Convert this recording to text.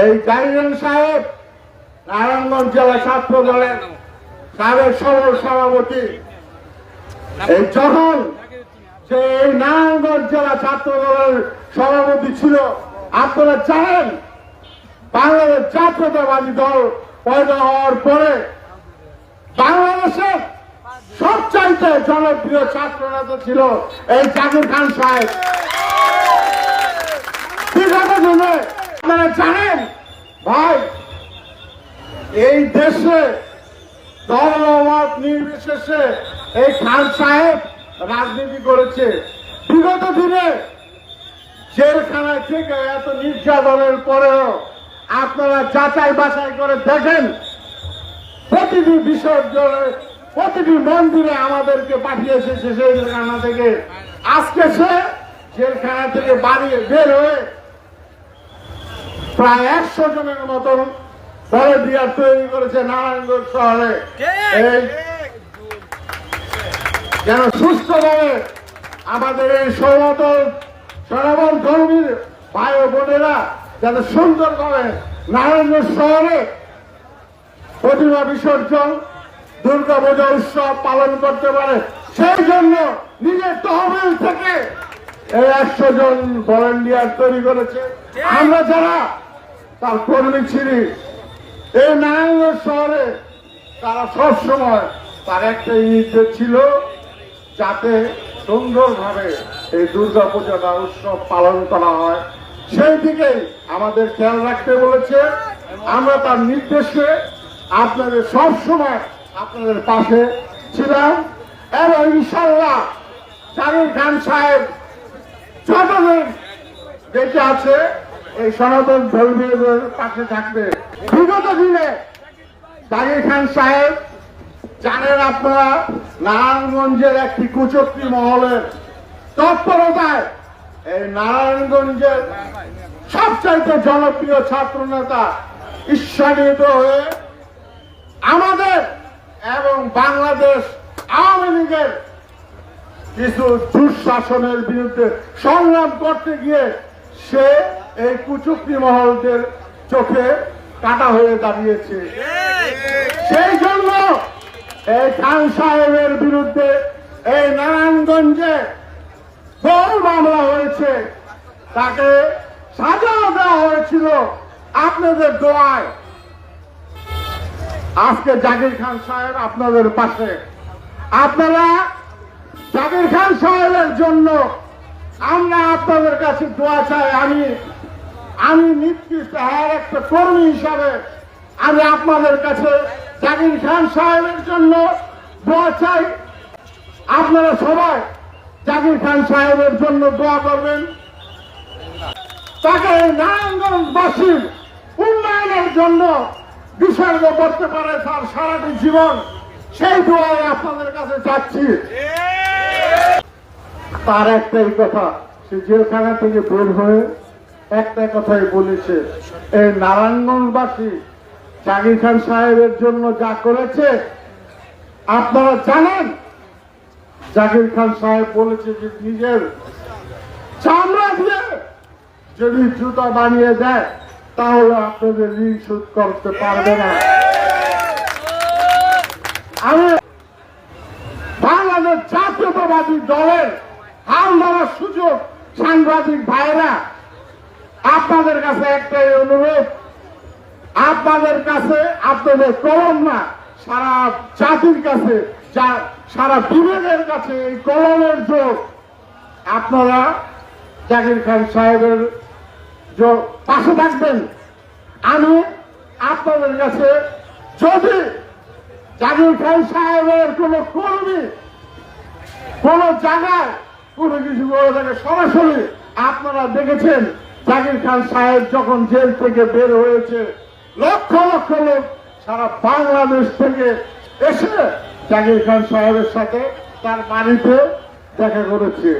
এই গাইডেন সাহেব, নারায়ণগঞ্জ জেলা ছাত্র দলের সাবেক সবল সভাপতি। এই যখন যে এই নারায়ণগঞ্জ জেলা ছাত্র দলের সভাপতি ছিল, আপনারা জানেন, বাংলাদেশ জাতীয়তাবাদী দল পয়দা হওয়ার পরে বাংলাদেশের সবচাইতে জনপ্রিয় ছাত্র নেতা ছিল এই জাকির খান সাহেব। ঠিক আছে জানেন ভাই, এই দেশে ধর্মমত নির্বিশেষে এই খান সাহেব রাজনীতি করেছে। বিগত দিনে জেলখানায় থেকে এত নির্যাতনের পরেও আপনারা যাচাই বাছাই করে দেখেন, প্রতিটি বিসর্জনে, প্রতিটি মন্দিরে আমাদেরকে পাঠিয়েছে সে জেলখানা থেকে। আজকে সে জেলখানা থেকে বাড়িয়ে বের হয়ে প্রায় একশো জনের মতন ভলেন্টিয়ার তৈরি করেছে নারায়ণগঞ্জ শহরে। এই যেন সুস্থভাবে আমাদের এই সমতল সনাতন ধর্মীর ভাই ও বোনেরা যেন সুন্দরভাবে নারায়ণগঞ্জ শহরে প্রতিমা বিসর্জন দুর্গা পূজা উৎসব পালন করতে পারে সেই জন্য নিজের তহবিল থেকে এই একশো জন ভলেন্টিয়ার তৈরি করেছে। আমরা যারা তার কর্মী ছিলি। এই নারায়ণগঞ্জ শহরে তারা সব সময় তার একটা নির্দেশ ছিল যাতে সুন্দরভাবে এই দুর্গা পূজাটা উৎসব পালন করা হয়। সেই দিকেই আমাদের খেয়াল রাখতে বলেছে। আমরা তার নির্দেশে আপনাদের সব সময় আপনাদের পাশে ছিলাম এবং ইনশাল্লাহ জাকির খান সাহেব যতদিন বেঁচে আছে এই সনাতন ধর্মীয়দের পাশে থাকবে। বিগত দিনে জাকির খান সাহেব জানেন আপনারা, নারায়ণগঞ্জের একটি কুচক্রী মহলের তৎপরতায় এই নারায়ণগঞ্জের সবচাইতে জনপ্রিয় ছাত্র নেতা ঈশ্বরিত হয়ে আমাদের এবং বাংলাদেশ আওয়ামী লীগের কিছু দুঃশাসনের বিরুদ্ধে সংগ্রাম করতে গিয়ে সে এই কুচুক্তি মহলদের চোখে কাটা হয়ে দাঁড়িয়েছে। সেই জন্য এই খান সাহেবের বিরুদ্ধে এই নারায়ণগঞ্জে বহু মামলা হয়েছে। তাকে সাজাও দেওয়া হয়েছিল আপনাদের দোয়ায়। আজকে জাকির খান সাহেব আপনাদের পাশে। আপনারা জাকির খান সাহেবের জন্য আমরা আপনাদের কাছে দোয়া চাই, আমি আমি নির্দিষ্ট হ্যাঁ একটা কর্মী হিসাবে আমি আপনাদের কাছে জাকির খান সাহেবের জন্য দোয়া চাই। আপনারা সবাই জাকির খান সাহেবের জন্য দোয়া করবেন। তাকে নারায়ণগঞ্জবাসীর উন্নয়নের জন্য বিসর্গ করতে পারে তার সারাটি জীবন। সেই দোয়াই আপনাদের কাছে চাচ্ছি। তার একটাই কথা, সে জেলখানা থেকে বের হয়ে একটা কথাই বলেছে এই নারায়ণগঞ্জবাসী জাকির খান সাহেবের জন্য যা করেছে, আপনারা জানেন? জাকির খান সাহেব বলেছে যে নিজের চামড়া দিয়ে যদি জুতা বানিয়ে দেয়, তাহলে আপনাদের ঋণ শোধ করতে পারবে না। আমি বাংলাদেশ জাতীয়তাবাদী দলের ধরার সুযোগ সাংবাদিক ভাইরা আপনাদের কাছে একটাই অনুরোধ, আপনাদের কাছে আপনাদের কলম না, সারা জাতির কাছে সারা বিবেকের কাছে এই কলমের যোগ। আপনারা জাকির খান সাহেবের জ- পাশে থাকবেন। আমি আপনাদের কাছে যদি জাকির খান সাহেবের কোন কর্মী কোন জায়গায় কোনো কিছু বলে থাকে সরাসরি আপনারা দেখেছেন জাকির খান সাহেব যখন জেল থেকে বের হয়েছে, লক্ষ লক্ষ লোক সারা বাংলাদেশ থেকে এসে জাকির খান সাহেবের সাথে তার বাড়িতে দেখা করেছে।